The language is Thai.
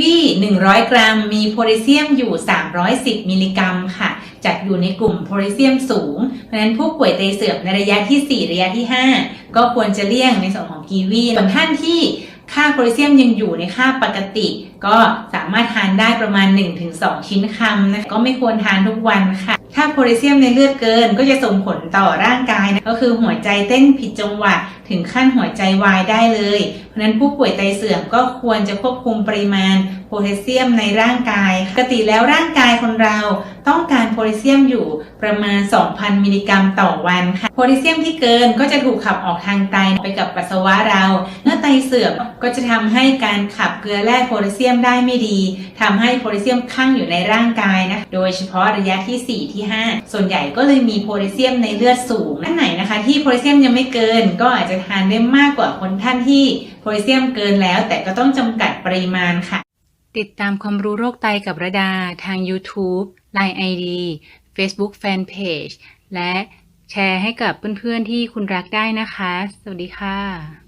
วี่100 กรัม มีโพแทสเซียมอยู่ 310 มิลลิกรัมค่ะ จัดอยู่ในกลุ่มโพแทสเซียมสูง เพราะฉะนั้นผู้ป่วยไตเสื่อมในระยะที่ 4 ระยะที่ 5 ก็ควรจะเลี่ยงในส่วนของกีวีส่วนท่านที่ค่าโพแทสเซียมยังอยู่ในค่าปกติ ก็สามารถทานได้ประมาณ 1-2 ชิ้นคำนะคะก็ไม่ควรทานทุกวันค่ะ ถ้าโพแทสเซียมในเลือดเกินก็จะส่งผลต่อร่างกายนะก็คือหัวใจเต้นผิดจังหวะถึงขั้นหัวใจวายได้เลย เพราะนั้นผู้ป่วยไตเสื่อมก็ควรจะควบคุมปริมาณโพแทสเซียมในร่างกาย ปกติแล้วร่างกายคนเราต้องการโพแทสเซียมอยู่ประมาณ 2,000 มิลลิกรัมต่อวันค่ะ โพแทสเซียมที่เกินก็จะถูกขับออกทางไตไปกับปัสสาวะเราเมื่อ ไตเสื่อมก็จะทำให้การขับเกลือแร่โพแทสเซียมได้ไม่ดีทำให้โพแทสเซียมข้างอยู่ในร่างกายนะโดยเฉพาะระยะที่ 4 ที่ 5 ส่วนใหญ่ก็เลยมีโพแทสเซียมในเลือดสูงท่านไหนนะคะ ที่โพแทสเซียมยังไม่เกิน ก็อาจจะทานได้มากกว่าคนท่านที่โพแทสเซียมเกินแล้ว แต่ก็ต้องจำกัดปริมาณค่ะ ติดตามความรู้โรคไตกับระดาทาง YouTube Line ID Facebook Fanpage และแชร์ให้กับเพื่อนๆที่คุณรักได้นะคะ สวัสดีค่ะ